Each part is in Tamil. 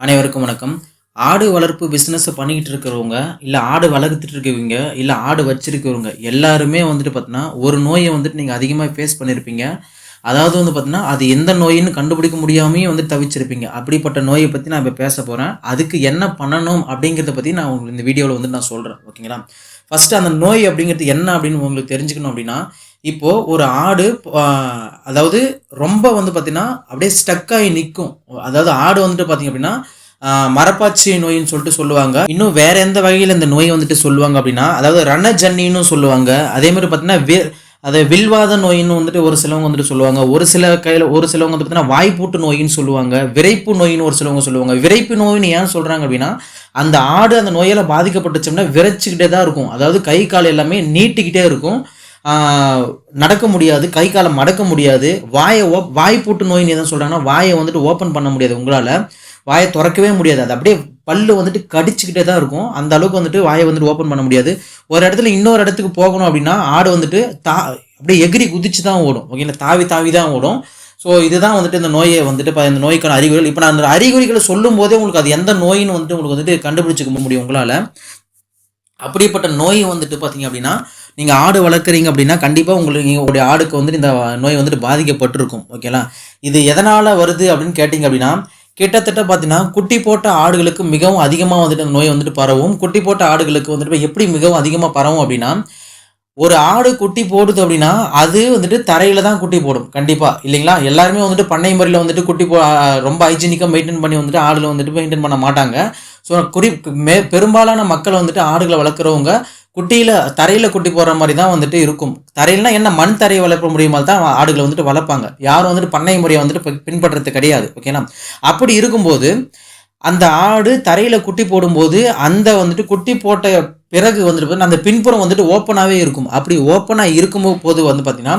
அனைவருக்கும் வணக்கம். ஆடு வளர்ப்பு பிஸ்னஸை பண்ணிக்கிட்டு இருக்கிறவங்க இல்லை ஆடு வளர்த்துட்டு இருக்கவங்க இல்லை ஆடு வச்சிருக்கிறவங்க எல்லாருமே வந்துட்டு பார்த்தீங்கன்னா ஒரு நோயை வந்துட்டு நீங்கள் அதிகமாக ஃபேஸ் பண்ணியிருப்பீங்க அதாவது வந்து பார்த்தீங்கன்னா அது எந்த நோயின்னு கண்டுபிடிக்க முடியாமையே வந்து தவிச்சிருப்பீங்க. அப்படிப்பட்ட நோயை பற்றி நான் இப்போ பேச போகிறேன் அதுக்கு என்ன பண்ணணும் அப்படிங்கிறத பற்றி நான் உங்களுக்கு இந்த வீடியோவில் வந்து நான் சொல்கிறேன் ஓகேங்களா? ஃபஸ்ட்டு அந்த நோய் அப்படிங்கிறது என்ன அப்படின்னு உங்களுக்கு தெரிஞ்சுக்கணும் அப்படின்னா இப்போது ஒரு ஆடு அதாவது ரொம்ப வந்து பார்த்திங்கன்னா அப்படியே ஸ்டக் ஆகி நிற்கும் அதாவது ஆடு வந்துட்டு பார்த்தீங்க அப்படின்னா மரப்பாச்சி நோயின்னு சொல்லிட்டு சொல்லுவாங்க. இன்னும் வேற எந்த வகையில் இந்த நோய் வந்துட்டு சொல்லுவாங்க அப்படின்னா அதாவது ரணஜன்னின்னு சொல்லுவாங்க. அதே மாதிரி பார்த்தீங்கன்னா வே அதை வில்வாத நோயின்னு வந்துட்டு ஒரு சிலவங்க வந்துட்டு சொல்லுவாங்க. ஒரு சில கையில் ஒரு சிலவங்க வந்து பார்த்தீங்கன்னா வாய்ப்பூட்டு நோயின்னு சொல்லுவாங்க. விரைப்பு நோயின்னு ஒரு சிலவங்க சொல்லுவாங்க. விரைப்பு நோயின்னு ஏன் சொல்கிறாங்க அப்படின்னா அந்த ஆடு அந்த நோயால் பாதிக்கப்பட்டுச்சோம்னா விரைச்சிக்கிட்டே தான் இருக்கும். அதாவது கை கால் எல்லாமே நீட்டிக்கிட்டே இருக்கும். நடக்க முடியாது கை காலை மடக்க முடியாது வாயை ஓ வாய் பூட்டு நோயின்னு எதாவது சொல்கிறாங்கன்னா வாயை வந்துட்டு ஓப்பன் பண்ண முடியாது உங்களால். வாயை திறக்கவே முடியாது. அது அப்படியே பல்லு வந்துட்டு கடிச்சிக்கிட்டே தான் இருக்கும். அந்த அளவுக்கு வந்துட்டு வாயை வந்துட்டு ஓப்பன் பண்ண முடியாது. ஒரு இடத்துல இன்னொரு இடத்துக்கு போகணும் அப்படின்னா ஆடு வந்துட்டு தா அப்படியே எகிரி குதிச்சு தான் ஓடும். ஓகேங்களா தாவி தாவி தான் ஓடும். ஸோ இதுதான் வந்துட்டு இந்த நோயை வந்துட்டு ப- இந்த நோய்க்கான அறிகுறிகள். இப்போ நான் அந்த அறிகுறிகளை சொல்லும் போதே உங்களுக்கு அது எந்த நோயின்னு வந்துட்டு உங்களுக்கு வந்துட்டு கண்டுபிடிச்சிக்க முடியும் உங்களால். அப்படிப்பட்ட நோய் வந்துட்டு பார்த்தீங்க அப்படின்னா நீங்கள் ஆடு வளர்க்குறீங்க அப்படின்னா கண்டிப்பாக உங்களுக்கு நீங்கள் உங்களுடைய ஆடுக்கு வந்துட்டு இந்த நோய் வந்துட்டு பாதிக்கப்பட்டிருக்கும். ஓகேங்களா இது எதனால் வருது அப்படின்னு கேட்டிங்க அப்படின்னா கிட்டத்தட்ட பார்த்தீங்கன்னா குட்டி போட்ட ஆடுகளுக்கு மிகவும் அதிகமாக வந்துட்டு அந்த நோய் வந்துட்டு பரவும். குட்டி போட்ட ஆடுகளுக்கு வந்துட்டு எப்படி மிகவும் அதிகமாக பரவும் அப்படின்னா ஒரு ஆடு குட்டி போடுது அப்படின்னா அது வந்துட்டு தரையில தான் குட்டி போடும். கண்டிப்பாக இல்லைங்களா? எல்லாருமே வந்துட்டு பண்ணை முறையில் வந்துட்டு குட்டி போ ரொம்ப ஹைஜீனிக்காக மெயின்டைன் பண்ணி வந்துட்டு ஆடில் வந்துட்டு மெயின்டைன் பண்ண மாட்டாங்க. ஸோ குறி மே பெரும்பாலான மக்கள் வந்துட்டு ஆடுகளை வளர்க்குறவங்க குட்டியில் தரையில் குட்டி போடுற மாதிரி தான் வந்துட்டு இருக்கும். தரையில்னா என்ன மண் தரையை வளர்ப்ப முடியுமா தான் ஆடுகளை வந்துட்டு வளர்ப்பாங்க. யாரும் வந்துட்டு பண்ணை முறையை வந்துட்டு பி- பின்பற்றுறது கிடையாது ஓகேனா அப்படி இருக்கும்போது அந்த ஆடு தரையில் குட்டி போடும்போது அந்த வந்துட்டு குட்டி போட்ட பிறகு வந்துட்டு அந்த பின்புறம் வந்துட்டு ஓப்பனாகவே இருக்கும். அப்படி ஓப்பனாக இருக்கும் போது வந்து பார்த்திங்கன்னா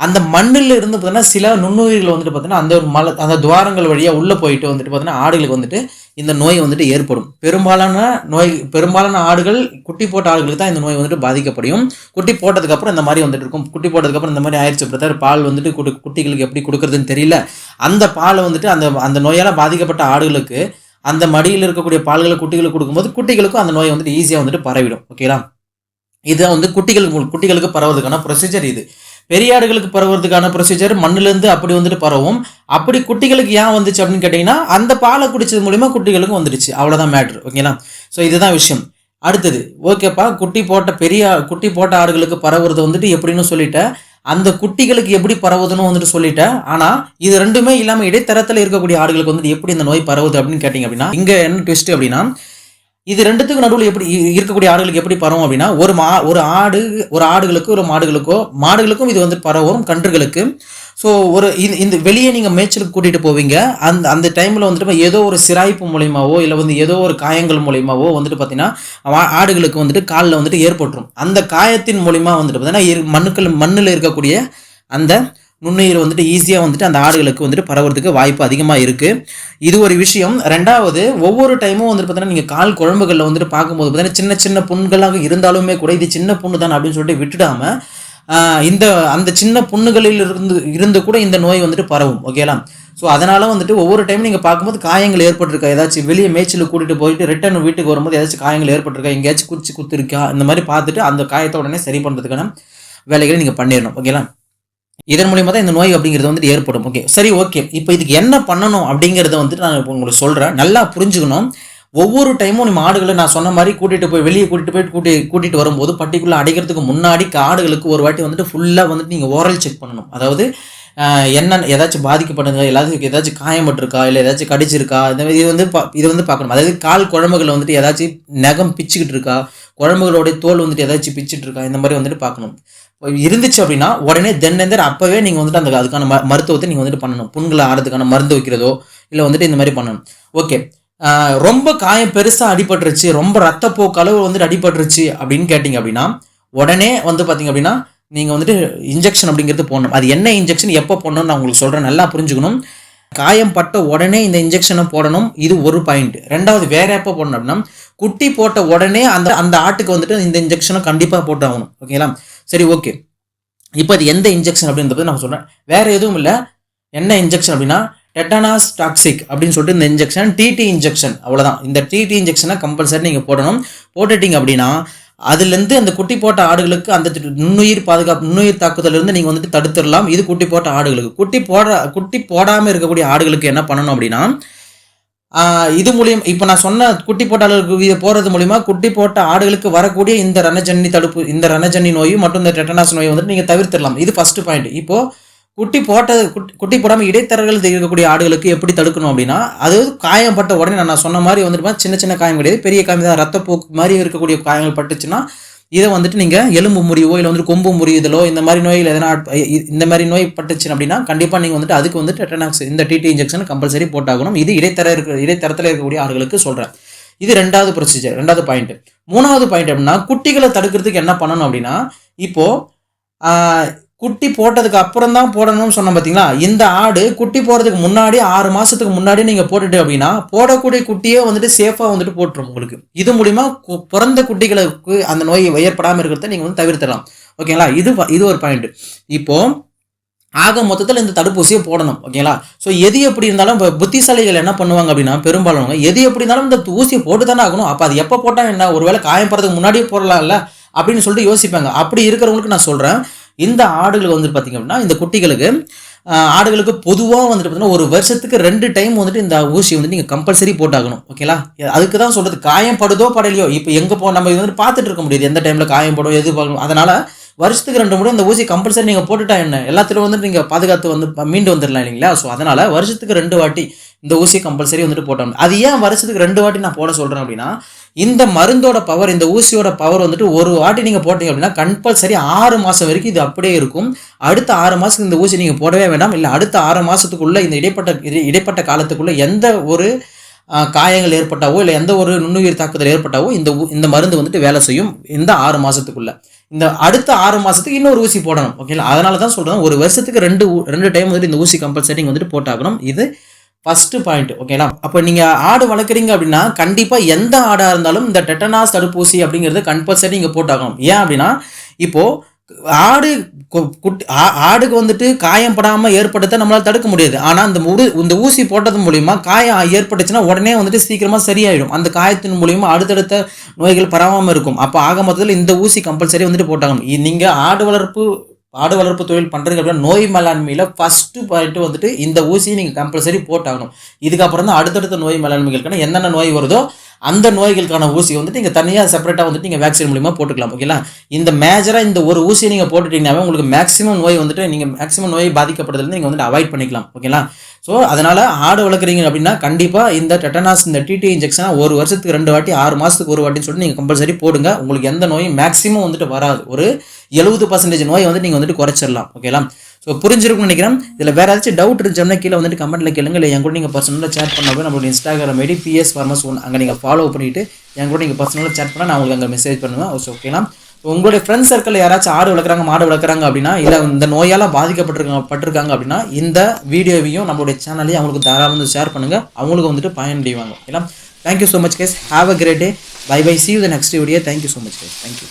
அந்த மண்ணில் இருந்து பார்த்தீங்கன்னா சில நுண்ணுயிர்கள் வந்துட்டு பார்த்தீங்கன்னா அந்த மல மலை அந்த துவாரங்கள் வழியாக உள்ளே போயிட்டு வந்துட்டு பார்த்தீங்கன்னா ஆடுகளுக்கு வந்துட்டு இந்த நோய் வந்துட்டு ஏற்படும். பெரும்பாலான நோய் பெரும்பாலான ஆடுகள் குட்டி போட்ட ஆடுகளுக்கு தான் இந்த நோய் வந்துட்டு பாதிக்கப்படும் குட்டி போட்டதுக்கப்புறம் இந்த மாதிரி வந்துட்டு இருக்கும். குட்டி போட்டதுக்கப்புறம் இந்த மாதிரி ஆயிடுச்சு பிரதர். பால் வந்துட்டு குடு குட்டிகளுக்கு எப்படி கொடுக்குறதுன்னு தெரியல. அந்த பாலை வந்துட்டு அந்த அந்த நோயால் பாதிக்கப்பட்ட ஆடுகளுக்கு அந்த மடியில் இருக்கக்கூடிய பால்களை குட்டிகளுக்கு கொடுக்கும்போது குட்டிகளுக்கும் அந்த நோய் வந்துட்டு ஈஸியாக வந்துட்டு பரவிடும். ஓகேங்களா இதுதான் வந்து குட்டிகளுக்கு குட்டிகளுக்கு பரவுறதுக்கான ப்ரொசீஜர் இது. பெரிய ஆடுகளுக்கு பரவுறதுக்கான ப்ரொசீஜர் மண்ணுலேருந்து அப்படி வந்துட்டு பரவும். அப்படி குட்டிகளுக்கு ஏன் வந்துச்சு அப்படின்னு கேட்டிங்கன்னா அந்த பாலை குடிச்சது மூலிமா குட்டிகளுக்கும் வந்துடுச்சு. அவ்வளோதான் மேட்ரு ஓகேங்களா ஸோ இதுதான் விஷயம். அடுத்தது ஓகேப்பா குட்டி போட்ட பெரிய குட்டி போட்ட ஆடுகளுக்கு பரவுறது வந்துட்டு எப்படின்னு சொல்லிட்டேன் அந்த குட்டிகளுக்கு எப்படி பரவுதுன்னு வந்துட்டு சொல்லிட்டேன் ஆனால் இது ரெண்டுமே இல்லாமல் இடைத்தரத்தில் இருக்கக்கூடிய ஆடுகளுக்கு வந்துட்டு எப்படி இந்த நோய் பரவுது அப்படின்னு கேட்டிங்க அப்படின்னா இங்கே என்ன ட்விஸ்ட் அப்படின்னா இது ரெண்டுத்துக்கும் நடுவில் எப்படி இருக்கக்கூடிய ஆடுகளுக்கு எப்படி பரவும் அப்படின்னா ஒரு மா ஒரு ஆடு ஒரு ஆடுகளுக்கு ஒரு மாடுகளுக்கோ மாடுகளுக்கும் இது வந்து பரவும் கன்றுகளுக்கு. ஸோ ஒரு இந்த இந்த வெளியே நீங்கள் மேய்ச்சலுக்கு கூட்டிகிட்டு போவீங்க. அந்த அந்த டைமில் வந்துட்டு ஏதோ ஒரு சிராய்ப்பு மூலியமாவோ இல்லை வந்து ஏதோ ஒரு காயங்கள் மூலியமாவோ வந்துட்டு பார்த்தீங்கன்னா ஆடுகளுக்கு வந்துட்டு காலில் வந்துட்டு ஏற்பட்டுரும். அந்த காயத்தின் மூலிமா வந்துட்டு பார்த்தீங்கன்னா மண்ணுக்கள் மண்ணில் இருக்கக்கூடிய அந்த நுண்ணுயிர் வந்துட்டு ஈஸியாக வந்துட்டு அந்த ஆடுகளுக்கு வந்துட்டு பரவுறதுக்கு வாய்ப்பு அதிகமாக இருக்குது இது ஒரு விஷயம். ரெண்டாவது ஒவ்வொரு டைமும் வந்துட்டு பார்த்தீங்கன்னா நீங்கள் கால் குழம்புகளில் வந்துட்டு பார்க்கும்போது பார்த்தீங்கன்னா சின்ன சின்ன புண்களாக இருந்தாலுமே கூட இது சின்ன புண்ணு தான் அப்படின்னு சொல்லிட்டு விட்டுடாமல் இந்த அந்த சின்ன புண்ணுகளில் இருந்து இருந்து கூட இந்த நோய் வந்துட்டு பரவும் ஓகேலா ஸோ அதனால வந்துட்டு ஒவ்வொரு டைம் நீங்கள் பார்க்கும்போது காயங்கள் ஏற்பட்டிருக்கா? ஏதாச்சும் வெளியே மேய்ச்சலுக்கு கூட்டிகிட்டு போயிட்டு ரிட்டர்ன் வீட்டுக்கு வரும்போது ஏதாச்சும் காயங்கள் ஏற்பட்டிருக்கா? எங்கேயாச்சும் குச்சி குத்துருக்கா? இந்த மாதிரி பார்த்துட்டு அந்த காயத்தை உடனே சரி பண்ணுறதுக்கான வேலைகளை நீங்கள் பண்ணிடணும் ஓகேலா இதன் மூலியமாக தான் இந்த நோய் அப்படிங்கிறது வந்துட்டு ஏற்படும் ஓகே சரி ஓகே இப்போ இதுக்கு என்ன பண்ணணும் அப்படிங்கிறத வந்துட்டு நான் உங்களுக்கு சொல்கிறேன் நல்லா புரிஞ்சுக்கணும். ஒவ்வொரு டைமும் நம்ம ஆடுகளை நான் சொன்ன மாதிரி கூட்டிட்டு போய் வெளியே கூட்டிட்டு போய் கூட்டி கூட்டிட்டு வரும்போது பர்டிகுலர் அடைக்கிறதுக்கு முன்னாடி ஆடுகளுக்கு ஒரு வாட்டி வந்துட்டு ஃபுல்லாக வந்துட்டு நீங்கள் ஓரல் செக் பண்ணணும். அதாவது என்ன ஏதாச்சும் பாதிக்கப்படுங்க எல்லாத்துக்கும் ஏதாச்சும் காயப்பட்டிருக்கா இல்லை ஏதாச்சும் கடிச்சிருக்கா? இந்த மாதிரி இது வந்து பா- இது வந்து பார்க்கணும். அதாவது கால் குழம்புகளை வந்துட்டு ஏதாச்சும் நகம் பிச்சுக்கிட்டு இருக்கா? குழம்புகளோடைய தோல் வந்துட்டு ஏதாச்சும் பிச்சுட்டு இருக்கா? இந்த மாதிரி வந்துட்டு பார்க்கணும். இருந்துச்சு அப்படின்னா உடனே தென்னந்தர் அப்போவே நீங்கள் வந்துட்டு அந்த அதுக்கான ம மருத்துவத்தை நீங்கள் வந்துட்டு பண்ணணும். புண்களை ஆடுறதுக்கான மருந்து வைக்கிறதோ இல்லை வந்துட்டு இந்த மாதிரி பண்ணணும். ஓகே ரொம்ப காயம் பெருசாக அடிபட்டுருச்சு ரொம்ப ரத்தப்போக்கு அளவு வந்துட்டு அடிபட்டுருச்சு அப்படின்னு கேட்டிங்க அப்படின்னா உடனே வந்து பார்த்தீங்க அப்படின்னா நீங்கள் வந்துட்டு இன்ஜெக்ஷன் அப்படிங்கிறது போடணும். அது என்ன இன்ஜெக்ஷன் எப்போ போடணும்னு நான் உங்களுக்கு சொல்கிறேன் நல்லா புரிஞ்சுக்கணும். காயம் பட்ட உடனே இந்த இன்ஜெக்ஷனை போடணும் இது ஒரு பாயிண்ட் ரெண்டாவது வேற எப்போ போடணும் அப்படின்னா குட்டி போட்ட உடனே அந்த அந்த ஆட்டுக்கு வந்துட்டு இந்த இன்ஜெக்ஷனை கண்டிப்பாக போட்டு ஆகணும் ஓகேங்களா சரி ஓகே இப்போ அது எந்த இன்ஜெக்ஷன் அப்படின்றத நான் சொல்கிறேன் வேறு எதுவும் இல்லை. என்ன இன்ஜெக்ஷன் அப்படின்னா டெட்டனாஸ் டாக்ஸிக் அப்படின்னு சொல்லிட்டு இந்த இன்ஜெக்ஷன் டிடி இன்ஜெக்ஷன் அவ்வளோதான் இந்த டிடி இன்ஜெக்ஷனை கம்பல்சரி நீங்கள் போடணும். போட்டுட்டீங்க அப்படின்னா அதுலேருந்து அந்த குட்டி போட்ட ஆடுகளுக்கு அந்த நுண்ணுயிர் பாதுகாப்பு நுண்ணுயிர் தாக்குதலேருந்து நீங்கள் வந்துட்டு தடுத்துடலாம். இது குட்டி போட்ட ஆடுகளுக்கு. குட்டி போட குட்டி போடாமல் இருக்கக்கூடிய ஆடுகளுக்கு என்ன பண்ணணும் அப்படின்னா இது மூலியம் இப்போ நான் சொன்ன குட்டி போட்ட ஆடுகளுக்கு இதை போகிறது மூலிமா குட்டி போட்ட ஆடுகளுக்கு வரக்கூடிய இந்த ரணஜன்னி தடுப்பு இந்த ரணஜன்னி நோயும் மற்றும் இந்த டெட்டனாஸ் நோயை வந்துட்டு நீங்கள் தவிர்த்திடலாம். இது ஃபஸ்ட்டு பாயிண்ட் இப்போது குட்டி போட்டது குட்டி குட்டி போடாமல் இடைத்தரகர்கள் இருக்கக்கூடிய ஆடுகளுக்கு எப்படி தடுக்கணும் அப்படின்னா அதாவது காயம்பட்ட உடனே நான் சொன்ன மாதிரி வந்துட்டு சின்ன சின்ன காயம் கிடையாது. பெரிய காயம் தான். ரத்தப்போக்கு மாதிரி இருக்கக்கூடிய காயங்கள் பட்டுச்சுன்னா இதை வந்துட்டு நீங்கள் எலும்பு முறிவோ இல்லை வந்துட்டு கொம்பு முறியுதலோ இந்த மாதிரி நோயில் எதனா இந்த மாதிரி நோய் பட்டுச்சு அப்படின்னா கண்டிப்பாக நீங்கள் வந்துட்டு அதுக்கு வந்துட்டு டெட்டனாக்ஸ் இந்த டிடி இன்ஜெக்ஷன் கம்பல்சரி போட்டாகணும். இது இடைத்தர இருக்கிற இடைத்தரத்தில் இருக்கக்கூடிய ஆடுகளுக்கு சொல்கிறேன் இது ரெண்டாவது ப்ரொசீஜர் ரெண்டாவது பாயிண்ட் மூணாவது பாயிண்ட் அப்படின்னா குட்டிகளை தடுக்கிறதுக்கு என்ன பண்ணணும் அப்படின்னா இப்போது குட்டி போட்டதுக்கு அப்புறம் தான் போடணும்னு சொன்னோம் பார்த்தீங்களா இந்த ஆடு குட்டி போடுறதுக்கு முன்னாடி ஆறு மாதத்துக்கு முன்னாடி நீங்கள் போட்டுட்டு அப்படின்னா போடக்கூடிய குட்டியே வந்துட்டு சேஃபாக வந்துட்டு போட்டுரும் உங்களுக்கு. இது மூலிமா கு- பிறந்த குட்டிகளுக்கு அந்த நோய் ஏற்படாமல் இருக்கிறத நீங்கள் வந்து தவிர்த்தலாம் ஓகேங்களா இது இது ஒரு பாயிண்ட் இப்போ ஆக மொத்தத்தில் இந்த தடுப்பூசியை போடணும். ஓகேங்களா ஸோ எது எப்படி இருந்தாலும் இப்போ புத்திசாலிகள் என்ன பண்ணுவாங்க அப்படின்னா பெரும்பாலும் எது எப்படி இருந்தாலும் இந்த ஊசியை போட்டு தானே ஆகணும். அப்போ அது எப்போ போட்டால் என்ன? ஒருவேளை காயம் போகிறதுக்கு முன்னாடியே போடலாம்ல அப்படின்னு சொல்லிட்டு யோசிப்பாங்க. அப்படி இருக்கிறவங்களுக்கு நான் சொல்கிறேன் இந்த ஆடுகளுக்கு வந்துட்டு பார்த்தீங்க அப்படின்னா இந்த குட்டிகளுக்கு ஆடுகளுக்கு பொதுவாக வந்துட்டு பார்த்தீங்கன்னா ஒரு வருஷத்துக்கு ரெண்டு டைம் வந்துட்டு இந்த ஊசி வந்து நீங்கள் கம்பல்சரி போட்டாகணும். ஓகேங்களா அதுக்கு தான் சொல்கிறது காயம் படுதோ படலையோ இப்போ எங்கே போ நம்ம இது வந்து பார்த்துட்டு இருக்க முடியாது எந்த டைமில் காயம் படும் எது பார்க்கணும் அதனால் வருஷத்துக்கு ரெண்டு முறை இந்த ஊசி கம்பல்சரி நீங்கள் போட்டுட்டா என்ன? எல்லாத்துலையும் வந்துட்டு நீங்கள் பாதுகாத்து வந்து மீண்டு வந்துடலாம் இல்லைங்களா? ஸோ அதனால் வருஷத்துக்கு ரெண்டு வாட்டி இந்த ஊசி கம்பல்சரி வந்துட்டு போட்டோம். அது ஏன் வருஷத்துக்கு ரெண்டு வாட்டி நான் போட சொல்கிறேன் அப்படின்னா இந்த மருந்தோட பவர் இந்த ஊசியோட பவர் வந்துட்டு ஒரு வாட்டி நீங்கள் போட்டீங்க அப்படின்னா கம்பல்சரி ஆறு மாதம் வரைக்கும் இது அப்படியே இருக்கும். அடுத்த ஆறு மாதத்துக்கு இந்த ஊசி நீங்கள் போடவே வேண்டாம். இல்லை அடுத்த ஆறு மாதத்துக்குள்ளே இந்த இடைப்பட்ட இடைப்பட்ட காலத்துக்குள்ளே எந்த ஒரு காயங்கள் ஏற்பட்டாவோ இல்லை எந்த ஒரு நுண்ணுயிர் தாக்குதல் ஏற்பட்டாவோ இந்த இந்த மருந்து வந்துட்டு வேலை செய்யும் இந்த ஆறு மாதத்துக்குள்ளே இந்த அடுத்த ஆறு மாதத்துக்கு இன்னொரு ஊசி போடணும். ஓகேங்களா? அதனால தான் சொல்கிறேன் ஒரு வருஷத்துக்கு ரெண்டு ரெண்டு டைம் வந்துட்டு இந்த ஊசி கம்பல்சரி வந்துட்டு போட்டாகணும். இது ஃபர்ஸ்ட் பாயிண்ட் ஓகேங்களா அப்போ நீங்கள் ஆடு வளர்க்குறீங்க அப்படின்னா கண்டிப்பாக எந்த ஆடாக இருந்தாலும் இந்த டெட்டனாஸ் தடுப்பூசி அப்படிங்கிறது கம்பல்சரி நீங்கள் போட்டாகணும். ஏன் அப்படின்னா இப்போது ஆடு கு- குட்டி ஆ- ஆடுக்கு வந்துட்டு காயம் படாமல் ஏற்படுத்த நம்மளால் தடுக்க முடியாது. ஆனால் அந்த முடு இந்த ஊசி போட்டது மூலிமா காயம் ஏற்பட்டுச்சுன்னா உடனே வந்துட்டு சீக்கிரமாக சரியாயிடும். அந்த காயத்தின் மூலிமா அடுத்தடுத்த நோய்கள் பரவாமல் இருக்கும். அப்போ ஆக மொத்தத்தில் இந்த ஊசி கம்பல்சரி வந்துட்டு போட்டாகணும். நீங்கள் ஆடு வளர்ப்பு ஆடு வளர்ப்பு தொழில் பண்ணுறதுக்கு அப்படின்னா நோய் மேலாண்மையில ஃபஸ்ட்டு பாயிண்ட் வந்துட்டு இந்த ஊசியை நீங்கள் கம்பல்சரி போட்டாகணும். இதுக்கப்புறம் தான் அடுத்தடுத்த நோய் மேலாண்மைகளுக்கான என்னென்ன நோய் வருதோ அந்த நோய்களுக்கான ஊசி வந்துட்டு நீங்கள் தனியாக செப்பரேட்டாக வந்துட்டு நீங்கள் வேக்சின் மூலியமாக போட்டுக்கலாம். ஓகேங்களா இந்த மேஜராக இந்த ஒரு ஊசியை நீங்கள் போட்டுட்டிங்கனாவே உங்களுக்கு மேக்ஸிமம் நோய் வந்துட்டு நீங்கள் மேக்ஸிமம் நோய் பாதிக்கப்படுறதுலேருந்து நீங்கள் வந்துட்டு அவாய்ட் பண்ணிக்கலாம். ஓகேங்களா ஸோ அதனால் ஆடு வளர்க்குறீங்க அப்படின்னா கண்டிப்பாக இந்த டெட்டனாஸ் இந்த டிடி இன்ஜெக்ஷனை ஒரு வருஷத்துக்கு ரெண்டு வாட்டி ஆறு மாதத்துக்கு ஒரு வாட்டின்னு சொல்லிட்டு நீங்கள் கம்பல்சரி போடுங்க. உங்களுக்கு எந்த நோயும் மேக்ஸிமம் வந்துட்டு வராது. ஒரு எழுபது பர்சன்டேஜ் நோயை வந்து நீங்கள் வந்துட்டு குறைச்சிடலாம். ஓகேங்களா ஸோ புரிஞ்சிருக்கும்னு நினைக்கிறேன். இதில் வேறு ஏதாச்சும் டவுட் இருந்துச்சோம்னா கீழே வந்துட்டு கமெண்ட்டில் கேளுங்க. இல்லை என் கூட நீங்கள் பர்சனலாக சேட் பண்ண நம்மளோட Instagram ID PS pharmas one அங்கே நீங்கள் ஃபாலோ பண்ணிவிட்டு என் கூட நீங்கள் பர்சனலாக சேட் பண்ணால் நான் உங்களுக்கு அங்கே மெசேஜ் பண்ணுவேன். ஓகேலாம் ஓகேங்களா உங்களுடைய ஃப்ரெண்ட்ஸ் சர்க்கிள் யாராச்சும் ஆடு வளர்க்குறாங்க மாடு வளர்க்குறாங்க அப்படின்னா இல்லை இந்த நோயால் பாதிக்கப்பட்டிருக்காங்க பட்டிருக்காங்க அப்படின்னா இந்த வீடியோவையும் நம்மளுடைய சேனலையும் அவங்களுக்கு தாராளமாக வந்து ஷேர் பண்ணுங்கள் அவங்களுக்கு வந்துட்டு பயனடைவாங்க. ஓகேங்களா thank you so much guys have a great day bye bye see you the next video thank you so much guys thank you